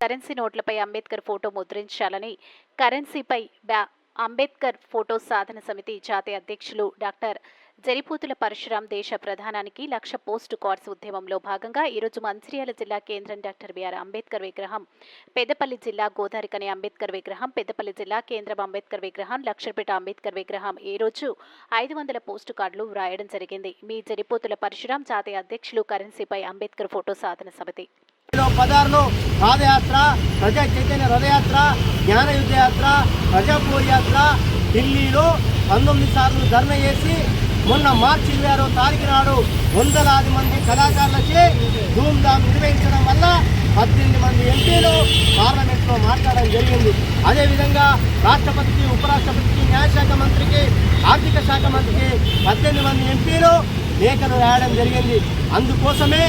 Currency నోట్లపై Ambedkar photo ముద్రించాలని కరెన్సీపై బ్యా అంబేద్కర్ ఫోటో సాధన సమితి జాతీయ అధ్యక్షులు డాక్టర్ జరిపూతుల పరశురాం దేశ ప్రధానానికి లక్ష పోస్టు కార్డ్స్ ఉద్యమంలో భాగంగా ఈరోజు మంచిర్యాల జిల్లా కేంద్రం డాక్టర్ బిఆర్ అంబేద్కర్ విగ్రహం పెద్దపల్లి జిల్లా గోదారికని అంబేద్కర్ విగ్రహం పెద్దపల్లి జిల్లా కేంద్రం అంబేద్కర్ విగ్రహం లక్షపేట అంబేద్కర్ విగ్రహం ఈ రోజు ఐదు వందల పోస్టు కార్డులు వ్రాయడం జరిగింది. మీ జరిపోతుల పరశురాం జాతీయ అధ్యక్షులు కరెన్సీపై అంబేద్కర్ ఫోటో సాధన సమితి లో పదార్లు పాదయాత్ర ప్రజా చైతన్య రథయాత్ర జ్ఞాన యుద్ధయాత్ర ప్రజాపూర్ యాత్ర ఢిల్లీలో పంతొమ్మిది సార్లు ధర్న చేసి మొన్న మార్చి ఇరవై ఆరో తారీఖు నాడు వందలాది మంది కళాకారులచే ధూమ్ధామ్ నిర్వహించడం వల్ల పద్దెనిమిది మంది ఎంపీలు పార్లమెంట్లో మాట్లాడడం జరిగింది. అదేవిధంగా రాష్ట్రపతికి ఉపరాష్ట్రపతికి న్యాయశాఖ మంత్రికి ఆర్థిక శాఖ మంత్రికి పద్దెనిమిది మంది ఎంపీలు లేఖలు రాయడం జరిగింది. అందుకోసమే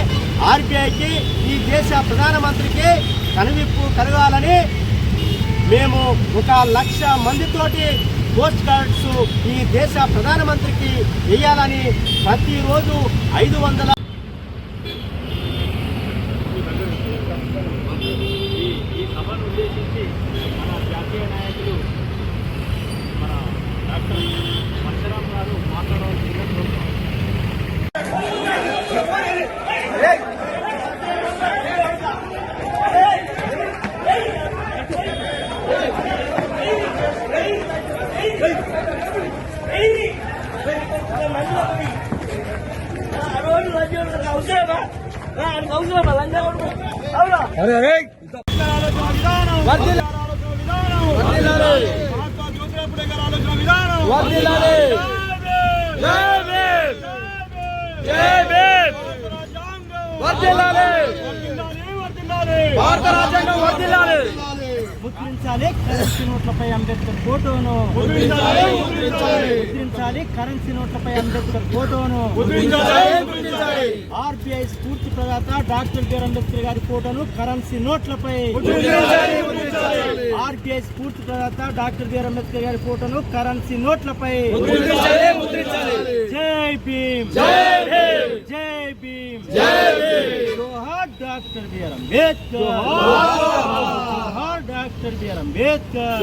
ఆర్బీఐకి ఈ దేశ ప్రధానమంత్రికి కనువిప్పు కలగాలని మేము ఒక లక్ష మందితోటి పోస్ట్ కార్డ్స్ ఈ దేశ ప్రధానమంత్రికి వేయాలని ప్రతిరోజు ఐదు వందల ఈ సభను ఉద్దేశించి మన జాతీయ నాయకులు మన డాక్టర్ భారత ముద్రించాలి కరెన్సీ నోట్లపై అంబేద్కర్ ఫోటోను ముద్రించాలి కరెన్సీ నోట్లపై అంబేద్కర్ ఫోటోను ఆర్బీఐ స్ఫూర్తి ప్రదాత డాక్టర్ బిఆర్ అంబేద్కర్ గారి ఫోటోను కరెన్సీ నోట్లపై ఆర్బీఐ స్ఫూర్తి ప్రదాత డాక్టర్ బిఆర్ అంబేద్కర్ గారి ఫోటోను కరెన్సీ నోట్లపై ముద్రించాలి ముద్రించాలి. జై భీమ్. జై భీమ్. జై భీమ్. జై భీమ్. జోహార్ doctor BR Ambedkar doctor B R Ambedkar